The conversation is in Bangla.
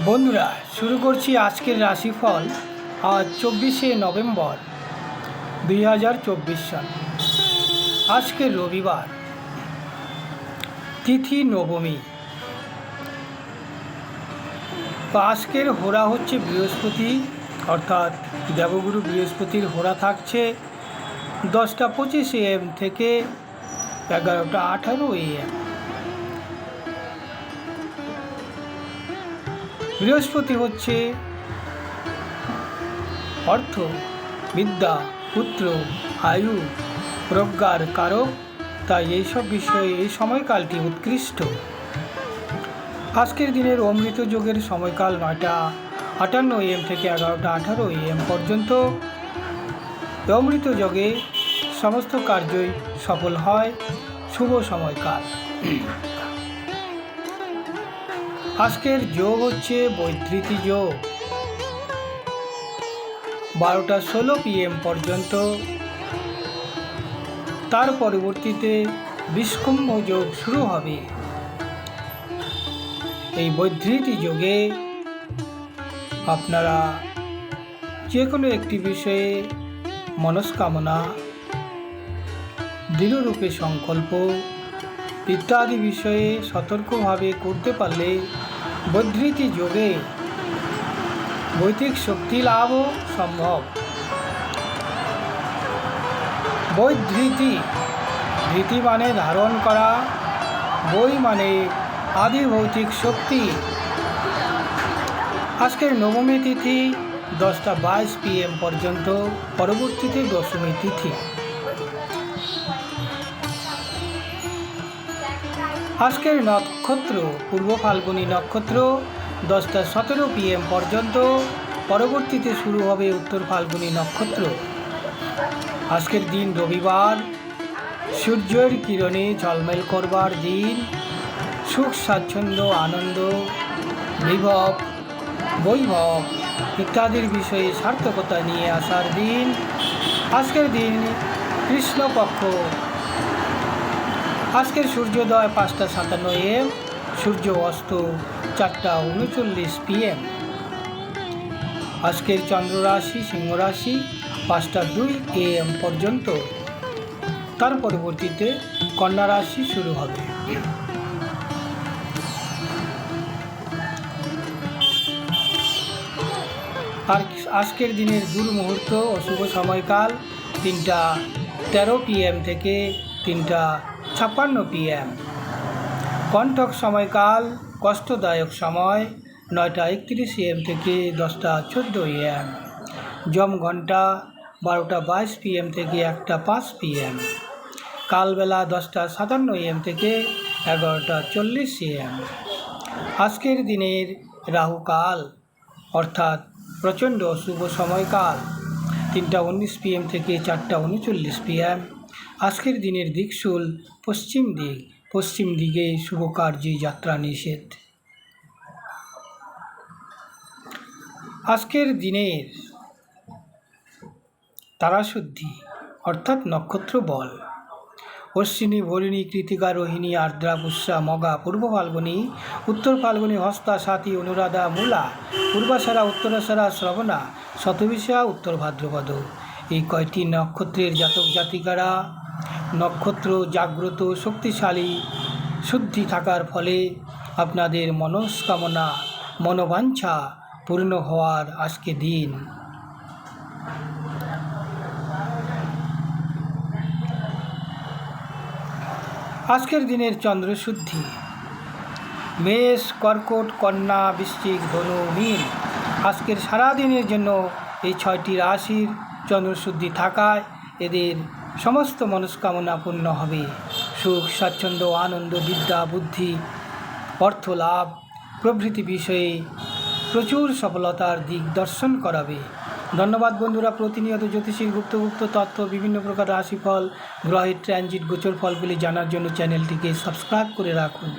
বন্ধুরা, শুরু করছি আজকের রাশিফল আজ চব্বিশে নভেম্বর দুই হাজার চব্বিশ সাল। আজকের রবিবার, তিথি নবমী। তো আজকের হোরা হচ্ছে বৃহস্পতি, অর্থাৎ দেবগুরু বৃহস্পতির হোরা থাকছে দশটা পঁচিশ এম থেকে এগারোটা আঠারো এম। বৃহস্পতি হচ্ছে অর্থ, বিদ্যা, পুত্র, আয়ু, প্রজ্ঞার কারক। তাই এইসব বিষয়ে এই সময়কালটি উৎকৃষ্ট। আজকের দিনের অমৃত যোগের সময়কাল নয়টা আটান্ন এম থেকে এগারোটা আঠারো এম পর্যন্ত। অমৃত যোগে সমস্ত কার্যই সফল হয়। শুভ সময়কাল। আজকের যোগ হচ্ছে বৈধৃতি যোগ। বারোটা ষোলো পিএম পর্যন্ত। তার পরবর্তীতে বিষ্কুম্ভ যোগ শুরু হবে। এই বৈধৃতি যোগে আপনারা যে কোনো একটি বিষয়ে মনস্কামনা, দৃঢ়রূপে সংকল্প ইত্যাদি বিষয়ে সতর্কভাবে করতে পারলে বৈধৃতি যোগে বৈদিক শক্তি লাভও সম্ভব। বৈধৃতি, ধৃতি মানে ধারণ করা বই মানে আদি ভৌতিক শক্তি। আজকের নবমী তিথি, দশটা বাইশ পিএম পর্যন্ত, পরবর্তীতে দশমী তিথি। আজকের নক্ষত্র, পূর্ব ফাল্গুনী নক্ষত্র, দশটা সতেরো পিএম পর্যন্ত। পরবর্তীতে শুরু হবে উত্তর ফাল্গুনী নক্ষত্র। আজকের দিন রবিবার। সূর্যের কিরণে ঝলমেল করবার দিন। সুখ, স্বাচ্ছন্দ্য, আনন্দ, বিভব, বৈভব ইত্যাদির বিষয়ে সার্থকতা নিয়ে আসার দিন। আজকের দিন কৃষ্ণপক্ষ। আজকের সূর্যোদয় পাঁচটা সাতান্ন এম সূর্য অস্ত চারটা উনচল্লিশ পিএম। আজকের চন্দ্র রাশি সিংহ রাশি পাঁচটা দুই এম পর্যন্ত। তার পরবর্তীতে কন্যা রাশি শুরু হবে। আর আজকের দিনের দুর্মুহূর্ত ও শুভ সময়কাল তিনটা তেরো পিএম থেকে তিনটা ছাপ্পান্ন পিএম কণ্ঠক সময়কাল, কষ্টদায়ক সময়, নয়টা একত্রিশ এম থেকে দশটা চোদ্দ এম জম ঘণ্টা বারোটা বাইশ পিএম থেকে একটা পাঁচ পিএম কালবেলা দশটা সাতান্ন এম থেকে এগারোটা চল্লিশ এম আজকের দিনের রাহুকাল অর্থাৎ প্রচণ্ড শুভ সময়কাল। তিনটা উনিশ পিএম থেকে চারটা উনচল্লিশ পিএম আজকের দিনের দিকশুল পশ্চিম দিক, পশ্চিম দিকে শুভ কার্যে যাত্রা নিষেধ। আজকের দিনের তারাশুদ্ধি, অর্থাৎ নক্ষত্র বল। অশ্বিনী ভরিণী কৃতিকা, রোহিণী, আর্দ্রা, পুষ্যা, মগা, পূর্ব ফাল্গুনী, উত্তর ফাল্গুনী, হস্তা সাথী অনুরাধা, মূলা পূর্বাসারা উত্তরাসারা শ্রবণা, শতবিশা, উত্তর ভাদ্রপদ। এই কয়টি নক্ষত্রের জাতক জাতিকারা নক্ষত্র জাগ্রত শক্তিশালী, শুদ্ধি থাকার ফলে আপনাদের মনস্কামনা, মনোবাঞ্ছা পূর্ণ হওয়ার আজকে দিন। আজকের দিনের চন্দ্রশুদ্ধি। মেষ, কর্কট, কন্যা, বৃশ্চিক, ধনু, মীন, আজকের সারা দিনের জন্য এই ছয়টি রাশির চন্দ্রশুদ্ধি থাকায় এদের সমস্ত মনস্কামনা পূর্ণ হবে। সুখ, স্বাচ্ছন্দ্য, আনন্দ, বিদ্যা, বুদ্ধি, অর্থ লাভ, প্রভৃতি বিষয়ে প্রচুর সফলতার দিক দর্শন করাবে। ধন্যবাদ বন্ধুরা, প্রতিনিয়ত জ্যোতিষীর গুপ্তগুপ্ত গুপ্ত তথ্য বিভিন্ন প্রকার রাশিফল, গ্রহের ট্রানজিট গোচর ফলগুলি জানার জন্য চ্যানেলটিকে সাবস্ক্রাইব করে রাখুন।